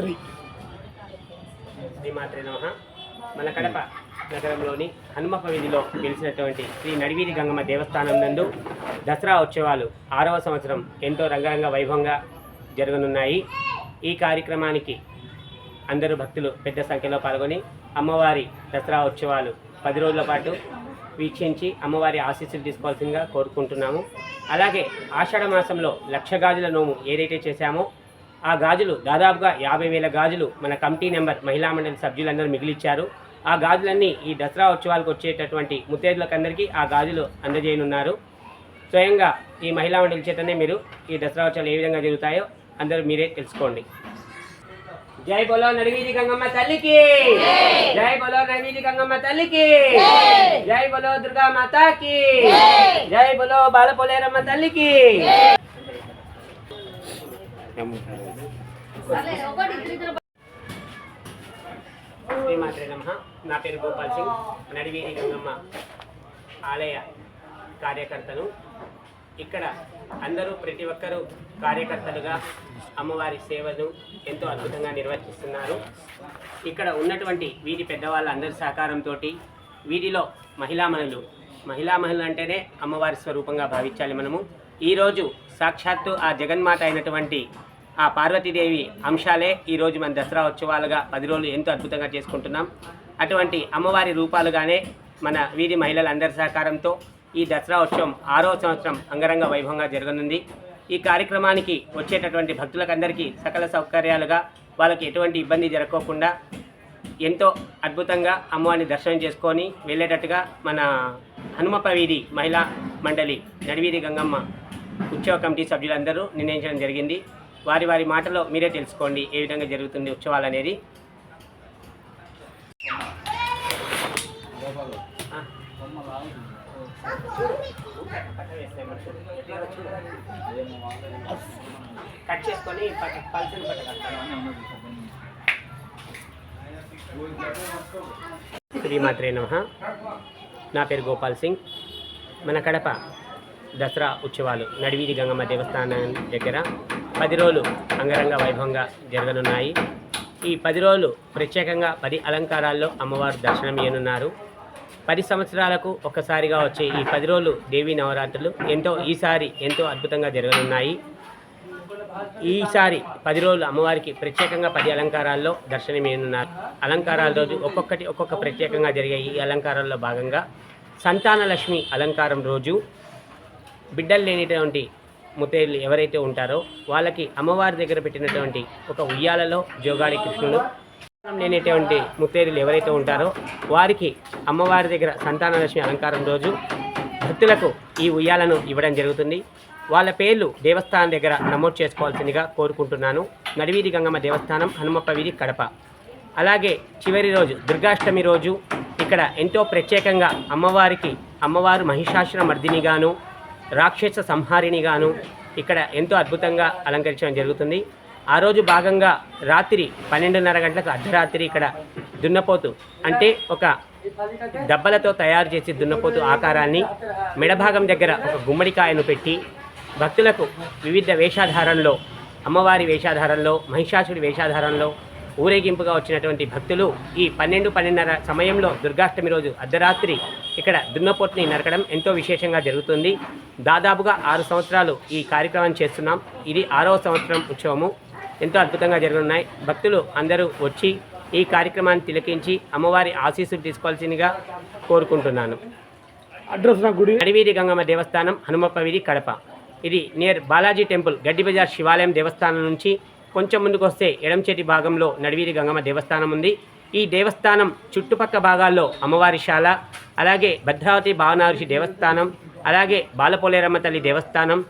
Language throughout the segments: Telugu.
త్రీ. శ్రీమాత్రే నమ. మన కడప నగరంలోని హనుమప వీధిలో గెలిచినటువంటి శ్రీ నడివీరి గంగమ్మ దేవస్థానం నందు దసరా ఉత్సవాలు ఆరవ సంవత్సరం ఎంతో రంగరంగ వైభవంగా జరగనున్నాయి. ఈ కార్యక్రమానికి అందరూ భక్తులు పెద్ద సంఖ్యలో పాల్గొని అమ్మవారి దసరా ఉత్సవాలు పది రోజుల పాటు వీక్షించి అమ్మవారి ఆశీస్సులు తీసుకోవాల్సిందిగా కోరుకుంటున్నాము. అలాగే ఆషాఢ మాసంలో లక్షగాజుల నోము ఏదైతే చేశామో ఆ గాజులు దాదాపుగా యాభై వేల గాజులు మన కమిటీ నెంబర్ మహిళా మండలి సభ్యులందరూ మిగిలిచ్చారు. ఆ గాజులన్నీ ఈ దసరా ఉత్సవాలకు వచ్చేటటువంటి ముత్తైదులకందరికీ ఆ గాజులు అందజేయనున్నారు. స్వయంగా ఈ మహిళా మండలి చేతనే మీరు ఈ దసరా ఉత్సవాలు ఏ విధంగా జరుగుతాయో అందరూ మీరే తెలుసుకోండి. జై బోలో నడివీధి గంగమ్మ తల్లికి! జై బోలో నడివీధి గంగమ్మ తల్లికి! జై బోలో దుర్గా మాతాకి జై బోలో బాలపోలేరమ్మ తల్లికి! శ్రీమాత్రే నమ. నా పేరు గోపాల్ సింగ్. నడివీధి గంగమ్మ ఆలయ కార్యకర్తను ఇక్కడ అందరూ ప్రతి ఒక్కరూ కార్యకర్తలుగా అమ్మవారి సేవను ఎంతో అద్భుతంగా నిర్వర్తిస్తున్నారు. ఇక్కడ ఉన్నటువంటి వీధి పెద్దవాళ్ళ అందరి సహకారంతో వీధిలో మహిళామణులు మహిళా మహిళలు అంటేనే అమ్మవారి స్వరూపంగా భావించాలి మనము. ఈరోజు సాక్షాత్తు ఆ జగన్మాత అయినటువంటి ఆ పార్వతీదేవి అంశాలే ఈరోజు మన దసరా ఉత్సవాలుగా పది రోజులు ఎంతో అద్భుతంగా చేసుకుంటున్నాం. అటువంటి అమ్మవారి రూపాలుగానే మన వీధి మహిళలందరి సహకారంతో ఈ దసరా ఉత్సవం ఆరో సంవత్సరం అంగరంగ వైభవంగా జరగనుంది. ఈ కార్యక్రమానికి వచ్చేటటువంటి భక్తులకందరికీ సకల సౌకర్యాలుగా వాళ్ళకి ఎటువంటి ఇబ్బంది జరగకోకుండా ఎంతో అద్భుతంగా అమ్మవారిని దర్శనం చేసుకొని వెళ్ళేటట్టుగా మన హనుమప్ప వీధి మహిళా మండలి నడివీధి గంగమ్మ ఉత్సవ కమిటీ సభ్యులందరూ నిర్ణయించడం జరిగింది. వారి వారి మాటలో మీరే తెలుసుకోండి ఏ విధంగా జరుగుతుంది ఉత్సవాలు అనేది. కట్ చేసుకొని పల్సలు పట్టగలుగుతాను శ్రీమాత్రే నమ. నా పేరు గోపాల్ సింగ్. మన కడప దసరా ఉత్సవాలు నడివీధి గంగమ్మ దేవస్థానం దగ్గర పది రోజులు అంగరంగ వైభవంగా జరగనున్నాయి. ఈ పది రోజులు ప్రత్యేకంగా పది అలంకారాల్లో అమ్మవారు దర్శనం దర్శనమియనున్నారు పది సంవత్సరాలకు ఒక్కసారిగా వచ్చే ఈ పది రోజులు దేవీ నవరాత్రులు ఎంతో ఈసారి ఎంతో అద్భుతంగా జరగనున్నాయి. ఈసారి పది రోజులు అమ్మవారికి ప్రత్యేకంగా పది అలంకారాల్లో దర్శనమేనున్నారు అలంకారాల రోజు ఒక్కొక్కటి ఒక్కొక్క ప్రత్యేకంగా జరిగే ఈ అలంకారాల్లో భాగంగా సంతానలక్ష్మి అలంకారం రోజు బిడ్డలు లేనిటువంటి ముత్తైదులు ఎవరైతే ఉంటారో వాళ్ళకి అమ్మవారి దగ్గర పెట్టినటువంటి ఒక ఉయ్యాలలో జోగాడి కృష్ణుడు లేనటువంటి ముత్తైదులు ఎవరైతే ఉంటారో వారికి అమ్మవారి దగ్గర సంతానలక్ష్మి అలంకారం రోజు భక్తులకు ఈ ఉయ్యాలను ఇవ్వడం జరుగుతుంది. వాళ్ళ పేర్లు దేవస్థానం దగ్గర నమోదు చేసుకోవాల్సిందిగా కోరుకుంటున్నాను. నడివీధి గంగమ్మ దేవస్థానం హనుమప్ప వీధి కడప. అలాగే చివరి రోజు దుర్గాష్టమి రోజు ఇక్కడ ఎంతో ప్రత్యేకంగా అమ్మవారికి అమ్మవారు మహిషాసుర మర్దినిగాను రాక్షస సంహారిణిగాను ఇక్కడ ఎంతో అద్భుతంగా అలంకరించడం జరుగుతుంది. ఆ రోజు భాగంగా రాత్రి పన్నెండున్నర గంటలకు అర్ధరాత్రి ఇక్కడ దున్నపోతు అంటే ఒక దెబ్బలతో తయారు చేసి దున్నపోతు ఆకారాన్ని మెడభాగం దగ్గర ఒక గుమ్మడికాయను పెట్టి భక్తులకు వివిధ వేషాధారంలో అమ్మవారి వేషాధారంలో మహిషాసుడి వేషాధారంలో ఊరేగింపుగా వచ్చినటువంటి భక్తులు ఈ పన్నెండు పన్నెండున్నర సమయంలో దుర్గాష్టమి రోజు అర్ధరాత్రి ఇక్కడ దున్నపోతుని నరకడం ఎంతో విశేషంగా జరుగుతుంది. దాదాపుగా ఆరు సంవత్సరాలు ఈ కార్యక్రమం చేస్తున్నాం. ఇది ఆరవ సంవత్సరం ఉత్సవము. ఎంతో అద్భుతంగా జరగనున్నాయి. భక్తులు అందరూ వచ్చి ఈ కార్యక్రమాన్ని తిలకించి అమ్మవారి ఆశీస్సులు తీసుకోవాల్సిందిగా కోరుకుంటున్నాను. అడ్రస్ నా గుడి. నడివీధి గంగమ్మ దేవస్థానం హనుమప్ప వీధి కడప. ఇది నియర్ బాలాజీ టెంపుల్ గడ్డి బజార్ శివాలయం దేవస్థానం నుంచి కొంచెం ముందుకు వస్తే ఎడంచేటి భాగంలో నడివీధి గంగమ్మ దేవస్థానం ఉంది. ఈ దేవస్థానం చుట్టుపక్క భాగాల్లో అమ్మవారి శాల అలాగే భద్రావతి భావనారుషి దేవస్థానం అలాగే బాలపోలేరమ్మ తల్లి దేవస్థానం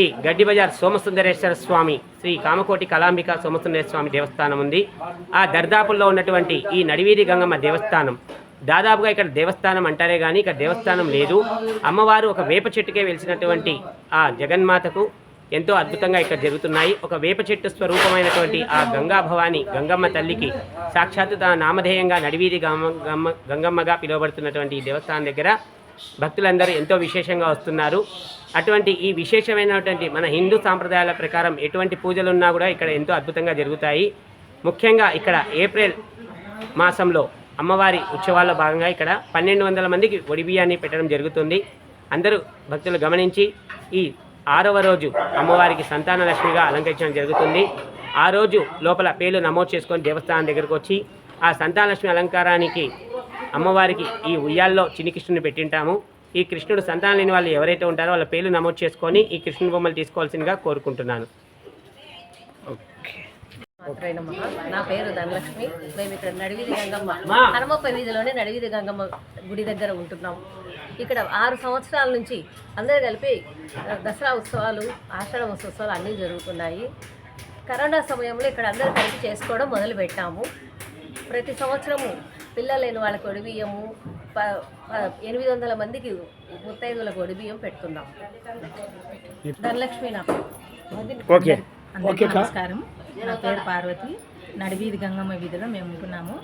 ఈ గడ్డి బజార్ సోమసుందరేశ్వర స్వామి శ్రీ కామకోటి కళాంబిక సోమసుందరేశ్వర స్వామి దేవస్థానం ఉంది. ఆ దర్దాపుల్లో ఉన్నటువంటి ఈ నడివీధి గంగమ్మ దేవస్థానం. దాదాపుగా ఇక్కడ దేవస్థానం అంటారే కానీ ఇక్కడ దేవస్థానం లేదు. అమ్మవారు ఒక వేప చెట్టుకే వెలిసినటువంటి ఆ జగన్మాతకు ఎంతో అద్భుతంగా ఇక్కడ జరుగుతున్నాయి. ఒక వేప చెట్టు స్వరూపమైనటువంటి ఆ గంగా భవాని గంగమ్మ తల్లికి సాక్షాత్తు తన నామధేయంగా నడివీధి గమ్మ గమ్మ గంగమ్మగా పిలువబడుతున్నటువంటి ఈ దేవస్థానం దగ్గర భక్తులందరూ ఎంతో విశేషంగా వస్తున్నారు. అటువంటి ఈ విశేషమైనటువంటి మన హిందూ సాంప్రదాయాల ప్రకారం ఎటువంటి పూజలు ఉన్నా కూడా ఇక్కడ ఎంతో అద్భుతంగా జరుగుతాయి. ముఖ్యంగా ఇక్కడ ఏప్రిల్ మాసంలో అమ్మవారి ఉత్సవాల్లో భాగంగా ఇక్కడ పన్నెండు వందల మందికి ఒడి బియ్యాన్ని పెట్టడం జరుగుతుంది. అందరూ భక్తులు గమనించి ఈ ఆరవ రోజు అమ్మవారికి సంతాన లక్ష్మిగా అలంకరించడం జరుగుతుంది. ఆ రోజు లోపల పేర్లు నమోదు చేసుకొని దేవస్థానం దగ్గరకు వచ్చి ఆ సంతాన లక్ష్మి అలంకారానికి అమ్మవారికి ఈ ఉయ్యాల్లో చిన్ని కృష్ణుని పెట్టింటాము. ఈ కృష్ణుడు సంతానం లేని వాళ్ళు ఎవరైతే ఉంటారో వాళ్ళ పేర్లు నమోదు చేసుకొని ఈ కృష్ణుని బొమ్మలు తీసుకోవాల్సిందిగా కోరుకుంటున్నాను. ఓకే. నా పేరు ధనలక్ష్మి. మేము ఇక్కడ నడివిది గంగమ్మ. హనుమప్ప వీధిలోనే నడివిది గంగమ్మ గుడి దగ్గర ఉంటున్నాం. ఇక్కడ ఆరు సంవత్సరాల నుంచి అందరూ కలిపి దసరా ఉత్సవాలు ఆషాఢ ఉత్సవాలు అన్నీ జరుగుతున్నాయి. కరోనా సమయంలో ఇక్కడ అందరూ కలిపి చేసుకోవడం మొదలు పెట్టాము ప్రతి సంవత్సరము పిల్లలు లేని వాళ్ళకి ఒడిబియ్యము ప ఎనిమిది వందల మందికి ముత్తైదులకు ఒడిబియ్యం పెడుతున్నాం. ధనలక్ష్మి నా పేరు. ఓకే. అందరికీ నమస్కారం. నా పేరు పార్వతి. నడివీధి గంగమ్మ వీధిలో మేము ఉంటున్నాము.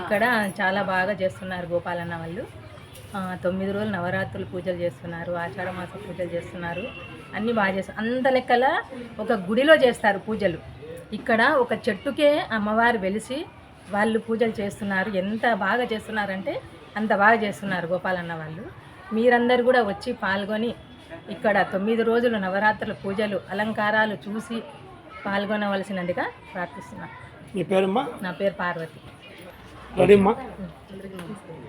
ఇక్కడ చాలా బాగా చేస్తున్నారు గోపాలన్న వాళ్ళు. తొమ్మిది రోజులు నవరాత్రులు పూజలు చేస్తున్నారు ఆషాఢ మాస పూజలు చేస్తున్నారు. అన్నీ బాగా చేస్తారు అంత లెక్కల ఒక గుడిలో చేస్తారు పూజలు. ఇక్కడ ఒక చెట్టుకే అమ్మవారు వెలిసి వాళ్ళు పూజలు చేస్తున్నారు. ఎంత బాగా చేస్తున్నారంటే అంత బాగా చేస్తున్నారు గోపాలన్న వాళ్ళు. మీరందరూ కూడా వచ్చి పాల్గొని ఇక్కడ తొమ్మిది రోజులు నవరాత్రుల పూజలు అలంకారాలు చూసి పాల్గొనవలసినదిగా ప్రార్థిస్తున్నాను మీ పేరమ్మా? నా పేరు పార్వతి.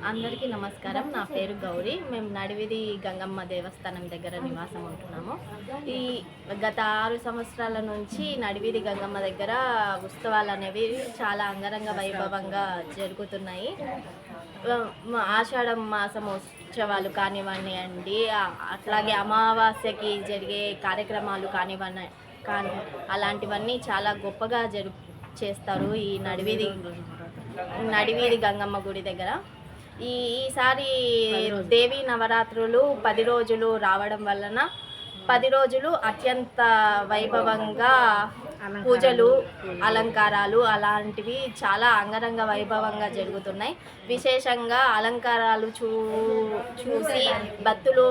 అందరికీ నమస్కారం. నా పేరు గౌరీ. మేము నడివిది గంగమ్మ దేవస్థానం దగ్గర నివాసం ఉంటున్నాము. ఈ గత ఆరు సంవత్సరాల నుంచి నడివిది గంగమ్మ దగ్గర ఉత్సవాలు అనేవి చాలా అంగరంగ వైభవంగా జరుగుతున్నాయి. ఆషాఢం మాసం ఉత్సవాలు కానివ్వండి అండి అట్లాగే అమావాస్యకి జరిగే కార్యక్రమాలు కానివ్వండి కానీ అలాంటివన్నీ చాలా గొప్పగా జరు చేస్తారు ఈ నడివీధి నడివీధి గంగమ్మ గుడి దగ్గర. ఈ ఈసారి దేవీ నవరాత్రులు పది రోజులు రావడం వలన పది రోజులు అత్యంత వైభవంగా పూజలు అలంకారాలు అలాంటివి చాలా అంగరంగ వైభవంగా జరుగుతున్నాయి. విశేషంగా అలంకారాలు చూ చూసి భక్తులు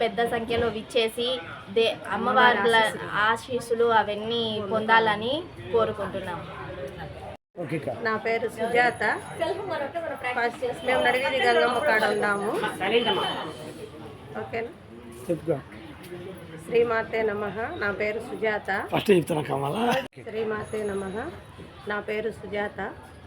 పెద్ద సంఖ్యలో విచ్చేసి దే అమ్మవార్ల ఆశీస్సులు అవన్నీ పొందాలని అక్క. నా పేరు సుజాత. ఫస్ట్ మేము నడివీధి గంగమ్మ కాడ ఉన్నాము. ఓకేనా? శ్రీమాతే నమ. నా పేరు సుజాత. శ్రీమాతే నమ. నా పేరు సుజాత.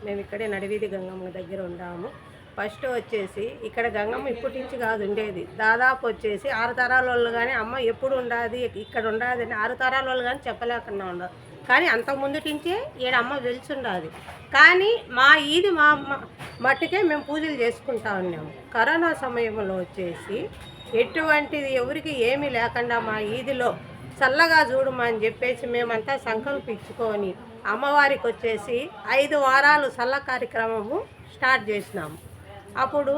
మేము ఇక్కడే నడివీధి గంగమ్మ దగ్గర ఉన్నాము. ఫస్ట్ వచ్చేసి ఇక్కడ గంగమ్మ ఇప్పటి నుంచి కాదు ఉండేది. దాదాపు వచ్చేసి ఆరు తరాల వాళ్ళు కానీ అమ్మ ఎప్పుడు ఉండాది ఇక్కడ ఉండాది అని ఆరు తరాల వాళ్ళు కానీ చెప్పలేకుండా ఉండదు కానీ అంత ముందు నుంచే ఈడ అమ్మ వెలిచుండాది కానీ మా ఈది మా అమ్మ మట్టుకే మేము పూజలు చేసుకుంటా ఉన్నాము కరోనా సమయంలో వచ్చేసి ఎటువంటిది ఎవరికి ఏమీ లేకుండా మా ఈదిలో చల్లగా చూడమా అని చెప్పేసి మేమంతా సంకల్పించుకొని అమ్మవారికి వచ్చేసి ఐదు వారాలు చల్ల కార్యక్రమము స్టార్ట్ చేసినాము. అప్పుడు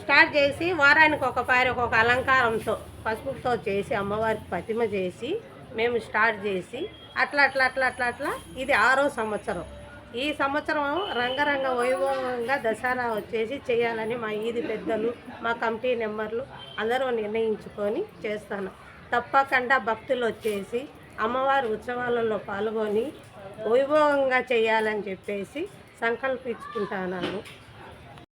స్టార్ట్ చేసి వారానికి ఒక పారి ఒక్కొక్క అలంకారంతో పసుపుతో చేసి అమ్మవారికి ప్రతిమ చేసి మేము స్టార్ట్ చేసి అట్లా అట్లా అట్లా అట్లా అట్లా ఇది ఆరో సంవత్సరం. ఈ సంవత్సరం రంగరంగ వైభవంగా దసరా వచ్చేసి చేయాలని మా ఈది పెద్దలు మా కమిటీ నెంబర్లు అందరూ నిర్ణయించుకొని చేస్తాను. తప్పకుండా భక్తులు వచ్చేసి అమ్మవారి ఉత్సవాలలో పాల్గొని వైభవంగా చేయాలని చెప్పేసి సంకల్పించుకుంటాను.